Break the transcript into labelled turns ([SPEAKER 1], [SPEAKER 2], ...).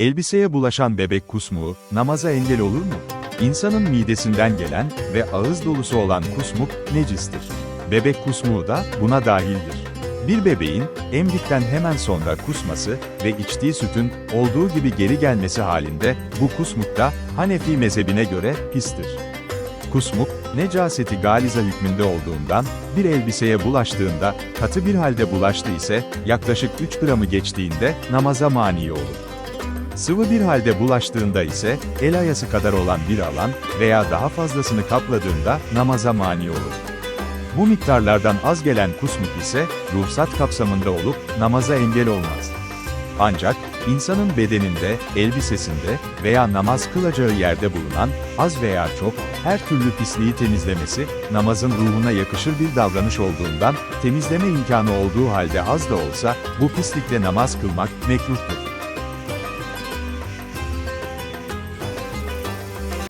[SPEAKER 1] Elbiseye bulaşan bebek kusmuğu, namaza engel olur mu? İnsanın midesinden gelen ve ağız dolusu olan kusmuk, necistir. Bebek kusmuğu da buna dahildir. Bir bebeğin, emdikten hemen sonra kusması ve içtiği sütün olduğu gibi geri gelmesi halinde, bu kusmuk da Hanefi mezhebine göre pistir. Kusmuk, necaseti galiza hükmünde olduğundan, bir elbiseye bulaştığında, katı bir halde bulaştı ise, yaklaşık 3 gramı geçtiğinde, namaza mani olur. Sıvı bir halde bulaştığında ise, el ayası kadar olan bir alan veya daha fazlasını kapladığında, namaza mani olur. Bu miktarlardan az gelen kusmuk ise, ruhsat kapsamında olup, namaza engel olmaz. Ancak, insanın bedeninde, elbisesinde veya namaz kılacağı yerde bulunan, az veya çok, her türlü pisliği temizlemesi, namazın ruhuna yakışır bir davranış olduğundan, temizleme imkanı olduğu halde az da olsa, bu pislikle namaz kılmak, mekruhtur.